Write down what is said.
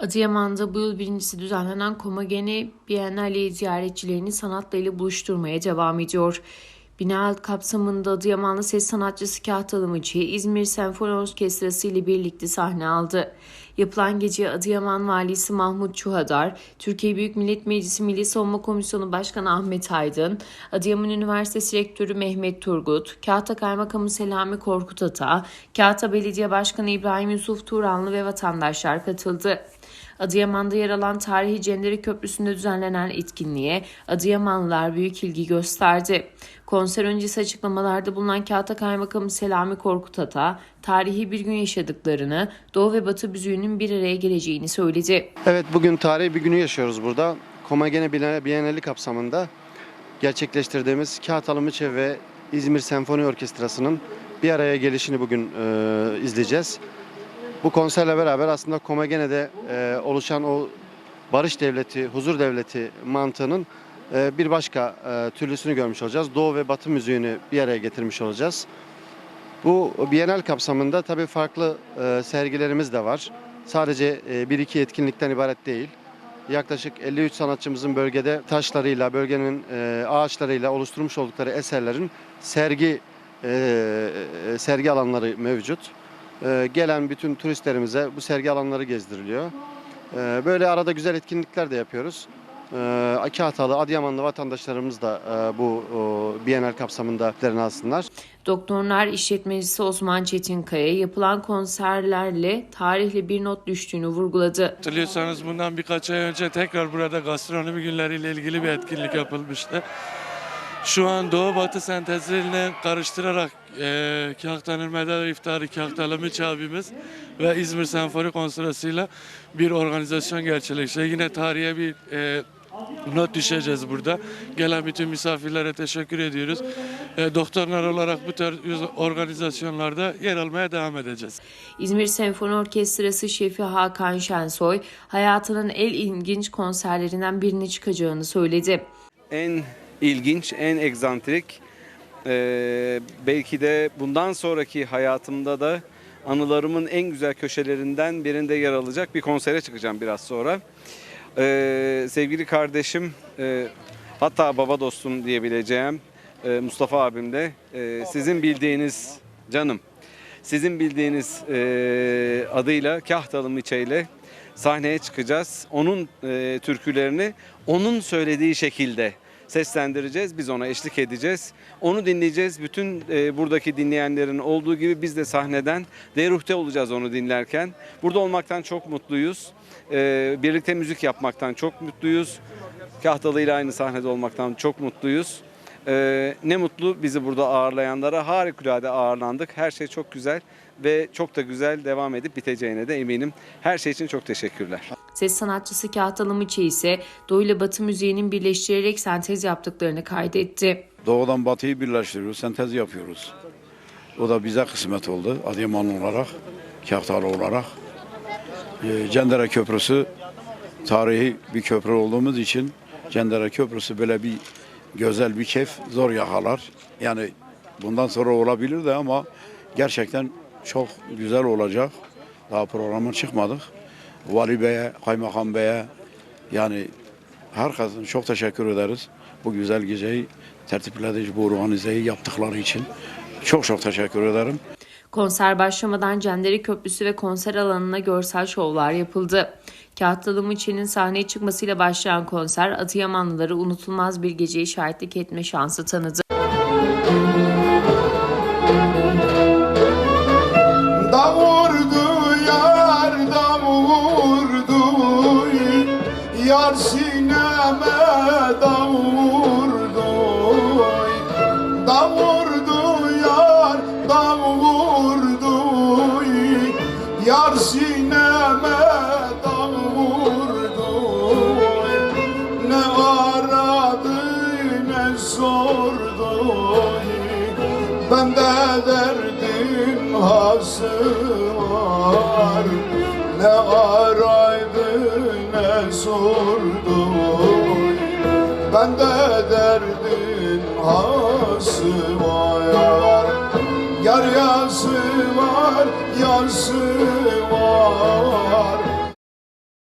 Adıyaman'da bu yıl birincisi düzenlenen Komagene Bienali ziyaretçilerini sanatla ile buluşturmaya devam ediyor. Bina kapsamında Adıyamanlı ses sanatçısı Kahtalı Mıçı, İzmir Senfoni Orkestrası ile birlikte sahne aldı. Yapılan geceye Adıyaman Valisi Mahmut Çuhadar, Türkiye Büyük Millet Meclisi Milli Savunma Komisyonu Başkanı Ahmet Aydın, Adıyaman Üniversitesi Rektörü Mehmet Turgut, Kahta Kaymakamı Selami Korkut Ata, Kahta Belediye Başkanı İbrahim Yusuf Turanlı ve vatandaşlar katıldı. Adıyaman'da yer alan Tarihi Cendere Köprüsü'nde düzenlenen etkinliğe Adıyamanlılar büyük ilgi gösterdi. Konser öncesi açıklamalarda bulunan Kağıta Kaymakamı Selami Korkut Ata, tarihi bir gün yaşadıklarını, Doğu ve Batı büzüğünün bir araya geleceğini söyledi. Evet bugün tarihi bir günü yaşıyoruz burada. Komagene Bienali kapsamında gerçekleştirdiğimiz Kağıt Alımıçe ve İzmir Senfoni Orkestrası'nın bir araya gelişini bugün e, izleyeceğiz. Bu konserle beraber aslında Komagene'de e, oluşan o barış devleti, huzur devleti mantığının e, bir başka e, türlüsünü görmüş olacağız. Doğu ve Batı müziğini bir araya getirmiş olacağız. Bu Bienal kapsamında tabii farklı e, sergilerimiz de var. Sadece e, bir iki etkinlikten ibaret değil. Yaklaşık 53 sanatçımızın bölgede taşlarıyla, bölgenin e, ağaçlarıyla oluşturmuş oldukları eserlerin sergi e, e, sergi alanları mevcut. E, gelen bütün turistlerimize bu sergi alanları gezdiriliyor. E, böyle arada güzel etkinlikler de yapıyoruz. E, Kağıtalı, Adıyamanlı vatandaşlarımız da e, bu o, Bienal kapsamında alsınlar. Doktorlar İşletmecisi Osman Çetinkaya yapılan konserlerle tarihle bir not düştüğünü vurguladı. Hatırlıyorsanız bundan birkaç ay önce tekrar burada gastronomi günleriyle ilgili bir etkinlik yapılmıştı. Şu an Doğu Batı sentezlerini karıştırarak e, Kahtanır Medar İftarı Kahtalı abimiz ve İzmir Senfoni Konservası'yla bir organizasyon gerçekleşti. Yine tarihe bir e, not düşeceğiz burada. Gelen bütün misafirlere teşekkür ediyoruz. E, doktorlar olarak bu tür organizasyonlarda yer almaya devam edeceğiz. İzmir Senfoni Orkestrası şefi Hakan Şensoy hayatının en ilginç konserlerinden birini çıkacağını söyledi. en ilginç, en egzantrik, eee, belki de bundan sonraki hayatımda da anılarımın en güzel köşelerinden birinde yer alacak bir konsere çıkacağım biraz sonra. Eee, sevgili kardeşim, eee, hatta baba dostum diyebileceğim eee, Mustafa abim de eee, sizin bildiğiniz canım, sizin bildiğiniz eee, adıyla Kahtalı Miçe ile sahneye çıkacağız. Onun eee, türkülerini onun söylediği şekilde seslendireceğiz. Biz ona eşlik edeceğiz. Onu dinleyeceğiz. Bütün eee, buradaki dinleyenlerin olduğu gibi biz de sahneden deruhte olacağız onu dinlerken. Burada olmaktan çok mutluyuz. Eee, birlikte müzik yapmaktan çok mutluyuz. Kahtalı ile aynı sahnede olmaktan çok mutluyuz. Ee, ne mutlu bizi burada ağırlayanlara harikulade ağırlandık. Her şey çok güzel ve çok da güzel devam edip biteceğine de eminim. Her şey için çok teşekkürler. Ses sanatçısı Kahtalı Mıçı ise Doğu ile Batı müziğinin birleştirerek sentez yaptıklarını kaydetti. Doğudan batıyı birleştiriyoruz, sentez yapıyoruz. O da bize kısmet oldu Adıyaman olarak, Kahtalı olarak. Ee, Cendere Köprüsü tarihi bir köprü olduğumuz için Cendere Köprüsü böyle bir güzel bir keyif zor yakalar. Yani bundan sonra olabilir de ama gerçekten çok güzel olacak. Daha programa çıkmadık. Vali Bey'e, Kaymakam Bey'e yani herkesin çok teşekkür ederiz. Bu güzel geceyi tertipledici bu organizeyi yaptıkları için. Çok çok teşekkür ederim. Konser başlamadan Cendere Köprüsü ve konser alanına görsel şovlar yapıldı. Kağıtlılı Mıçı'nın sahneye çıkmasıyla başlayan konser Adıyamanlıları unutulmaz bir geceye şahitlik etme şansı tanıdı. Vurdu Yar sineme da vurdu Da vurdu yar da vurdu Yar sineme da vurdu Ne aradı ne sordu. Bende derdim hası var Ne araydı ne sordu Bende derdin hası var. Yar yası var, yası var